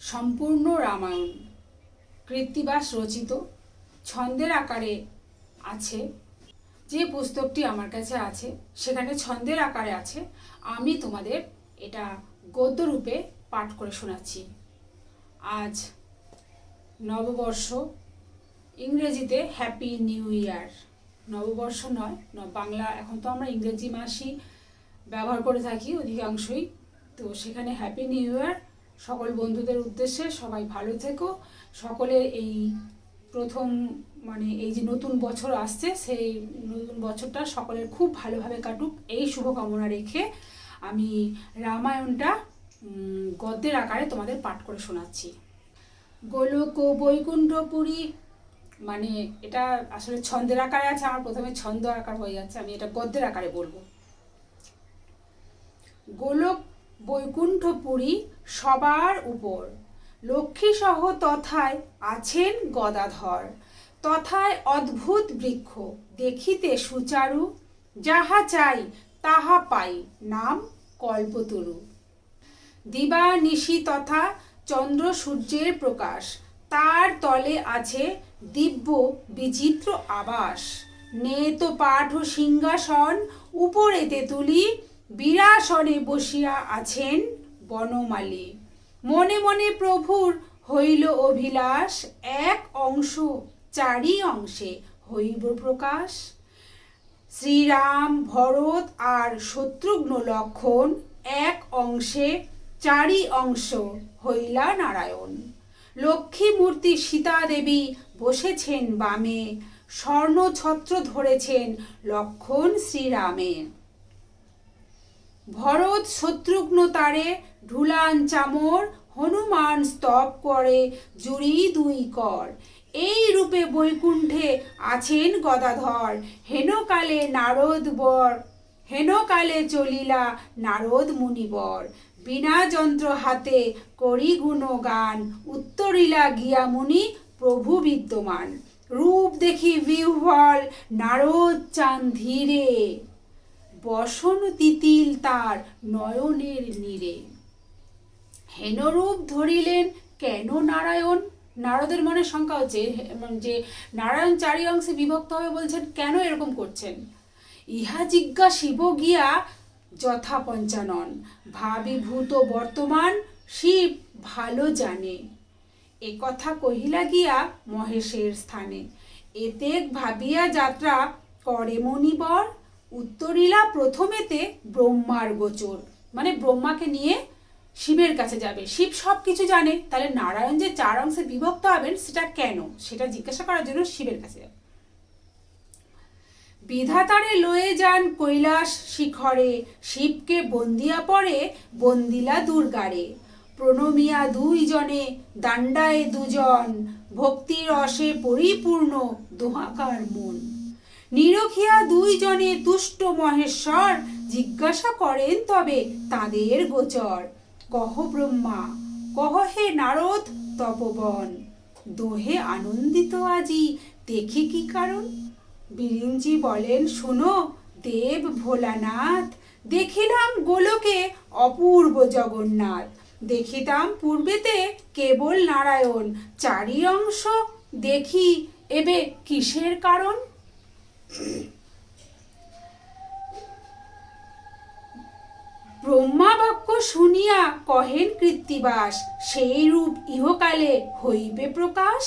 সম্পূর্ণ রামায়ণ। কৃত্তিবাস রচিত। ছন্দের আকারে আছে। যে পুস্তকটি আমার কাছে আছে, সেখানে ছন্দের আকারে আছে। আমি তোমাদের এটা গদ্যরূপে পাঠ করে শোনাচ্ছি। আজ নববর্ষ, ইংরেজিতে হ্যাপি নিউ ইয়ার নববর্ষ নয়, ন- বাংলা, এখন তো আমরা ইংরেজি মাসই ব্যবহার করে থাকি অধিকাংশই। তো সেখানে হ্যাপি নিউ ইয়ার সকল বন্ধুদের উদ্দেশ্যে সবাই ভালো থেকো। সকলে এই প্রথম মানে এই যে নতুন বছর আসছে, সেই নতুন বছরটা সকলের খুব ভালোভাবে কাটুক। এই শুভকামনা রেখে আমি রামায়ণটা গদ্যের আকারে তোমাদের পাঠ করে শোনাচ্ছি। গোলক ও বৈকুণ্ঠপুরী মানে এটা আসলে ছন্দের আকারে আছে, আমার প্রথমে ছন্দ আকার হয়ে যাচ্ছে, আমি এটা গদ্যের আকারে বলব। গোলক বৈকুণ্ঠপুরী সবার উপর। লক্ষ্মী সহ তথায় আছেন গদাধর। তথায় অদ্ভুত বৃক্ষ, দেখিতে সুচারু, যাহা চাই তাহা পাই, নাম কল্পতরু। দিবা নিশি তথা চন্দ্র সূর্যের প্রকাশ, তার তলে আছে দিব্য বিচিত্র আবাস। নেত পাঠ সিংহাসন উপরে তেঁতুলি বিরাসনে বসিয়া আছেন বনমালী। মনে মনে প্রভুর হইল অভিলাষ, এক অংশ চারি অংশে হইব প্রকাশ। শ্রীরাম ভরত আর শত্রুঘ্ন লক্ষণ এক অংশে চারি অংশ হইলা নারায়ণ। লক্ষ্মী মূর্তি সীতা দেবী বসেছেন বামে স্বর্ণ ছত্র ধরেছেন লক্ষণ শ্রীরামে ভরত শত্রুঘ্ন তারে ঢুলান চামর, হনুমান স্তব করে জুড়ি দুই কর। এই রূপে বৈকুণ্ঠে আছেন গদাধর। হেনকালে নারদ বর, হেনকালে চলিলা নারদ মুনিবর। বিনা যন্ত্র হাতে করি গুণ গান, উত্তরিলা গিয়া মুনি প্রভু বিদ্যমান। রূপ দেখি বিহ্বল নারদ চান ধীরে বসন তিতিল তার নয়নের নীরে। হেনরূপ ধরিলেন কেন নারায়ণ? নারদের মনে শঙ্কা হচ্ছে যে নারায়ণ চারি অংশে বিভক্ত হয়ে বলছেন, কেন এরকম করছেন? ইহা জিজ্ঞাসিব গিয়া যথা পঞ্চানন ভাবিভূত বর্তমান, শিব ভালো জানে। এ কথা কহিলা গিয়া মহেশের স্থানে, এতেক ভাবিয়া যাত্রা করে মণিবর? উত্তরিলা প্রথমেতে ব্রহ্মার গোচর। মানে ব্রহ্মাকে নিয়ে শিবের কাছে যাবে। শিব সব কিছু জানে। তাহলে নারায়ণ যে চার অংশে বিভক্ত হবেন, সেটা কেন? সেটা জিজ্ঞাসা করার জন্য শিবের কাছে যাবে। বিধাতারে লয়ে যান কৈলাস শিখরে, শিবকে বন্দিয়া পরে বন্দিলা দুর্গারে। প্রণমিয়া দুইজনে, দাণ্ডায় দুজন, ভক্তির রসে পরিপূর্ণ দোহাকার মন। নিরখিয়া দুইজনে তুষ্ট মহেশ্বর জিজ্ঞাসা করেন, তবে তাদের গোচর কহ ব্রহ্মা, কহ হে নারদ তপবন, দোহে আনন্দিত আজি, দেখি কি কারণ? বিরিঞ্চি বলেন, শোনো, দেব ভোলানাথ, দেখিলাম গোলকে অপূর্ব জগন্নাথ, দেখিতাম পূর্বেতে কেবল নারায়ণ, চারি অংশ দেখি, এবে কিসের কারণ? ব্রহ্মা বাক্য শুনিয়া কহেন কৃত্তিবাস সেই রূপ ইহকালে হইবে প্রকাশ।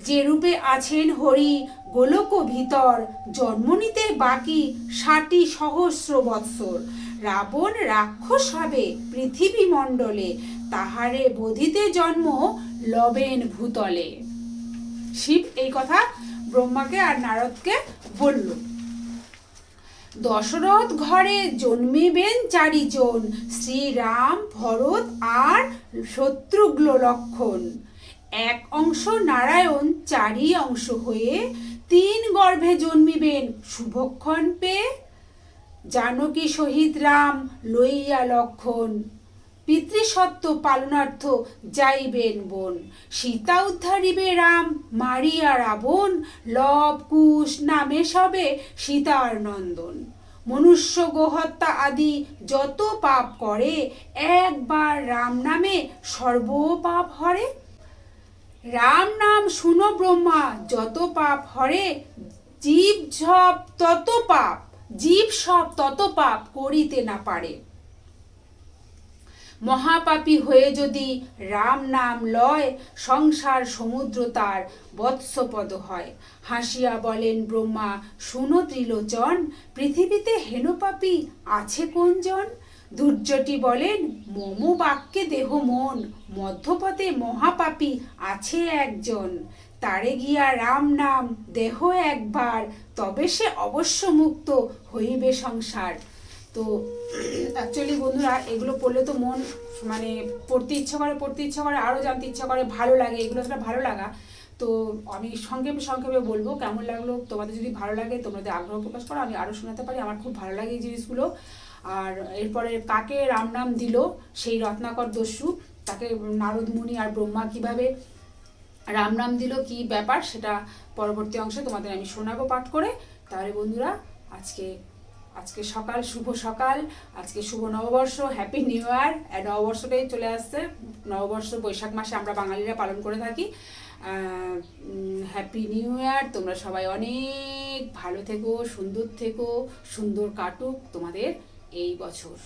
যে রূপে আছেন হরি গোলক ভিতর জন্ম নিতে বাকি ষাটি সহস্র বৎসর। রাবণ রাক্ষস হবে পৃথিবী মণ্ডলে তাহারে বোধিতে জন্ম লবেন ভূতলে। শিব এই কথা ব্রহ্মাকে আর নারদকে বলল, দশরথ ঘরে জন্মিবেন চারিজন, শ্রীরাম, ভরত আর শত্রুঘ্ন লক্ষণ। এক অংশ নারায়ণ, চারি অংশ হয়ে তিন গর্ভে জন্মিবেন শুভক্ষণ পেয়ে। জানকী শহীদ রাম লইয়া লক্ষণ। পিতৃসত্ত্ব পালনার্থ যাইবেন বন। সীতা উদ্ধারিবে রাম, মারিয়া রাবণ, লব, কুশ নামে সবে সীতার নন্দন। মনুষ্য গোহত্যা আদি যত পাপ করে, একবার রাম নামে সর্ব পাপ হরে। রাম নাম শুনো ব্রহ্মা, যত পাপ হরে, জীব সব তত পাপ, জীব সব তত পাপ করিতে না পারে। মহাপাপী হয়ে যদি রাম নাম লয়, সংসার সমুদ্র তার বৎসপদ হয়। হাসিয়া বলেন, ব্রহ্মা, শুনো ত্রিলোচন, পৃথিবীতে হেনপাপী আছে কোনজন? দুর্যটি বলেন, মম বাক্যে দেহ মন মধ্যপথে মহাপাপী আছে একজন। তারে গিয়া রাম নাম দেহ একবার, তবে সে অবশ্য মুক্ত হইবে সংসার। তো অ্যাকচুয়ালি বন্ধুরা, এগুলো পড়লে তো মন মানে পড়তে ইচ্ছা করে, পড়তে ইচ্ছা করে আরও জানতে ইচ্ছা করে, ভালো লাগে, এগুলো একটা ভালো লাগা। তো আমি সংক্ষেপে সংক্ষেপে বলব, কেমন লাগল? তোমাদের যদি ভালো লাগে তোমাদের আগ্রহ প্রকাশ করো, আমি আরও শোনাতে পারি। আমার খুব ভালো লাগে এই জিনিসগুলো। আর এরপরে কাকে রাম নাম দিল? সেই রত্নাকর দস্যু, তাকে নারদ মুনি আর ব্রহ্মা কীভাবে রাম নাম দিল, কি ব্যাপার, সেটা পরবর্তী অংশে তোমাদের আমি শোনাবো পাঠ করে। তাহলে বন্ধুরা, আজকে আজকে সকাল, শুভ সকাল, আজকে শুভ নববর্ষ হ্যাপি নিউ ইয়ার নববর্ষটাই চলে আসছে। নববর্ষ বৈশাখ মাসে আমরা বাঙালিরা পালন করে থাকি। হ্যাপি নিউ ইয়ার তোমরা সবাই অনেক ভালো থেকো, সুন্দর থেকো, সুন্দর কাটুক তোমাদের এই বছর।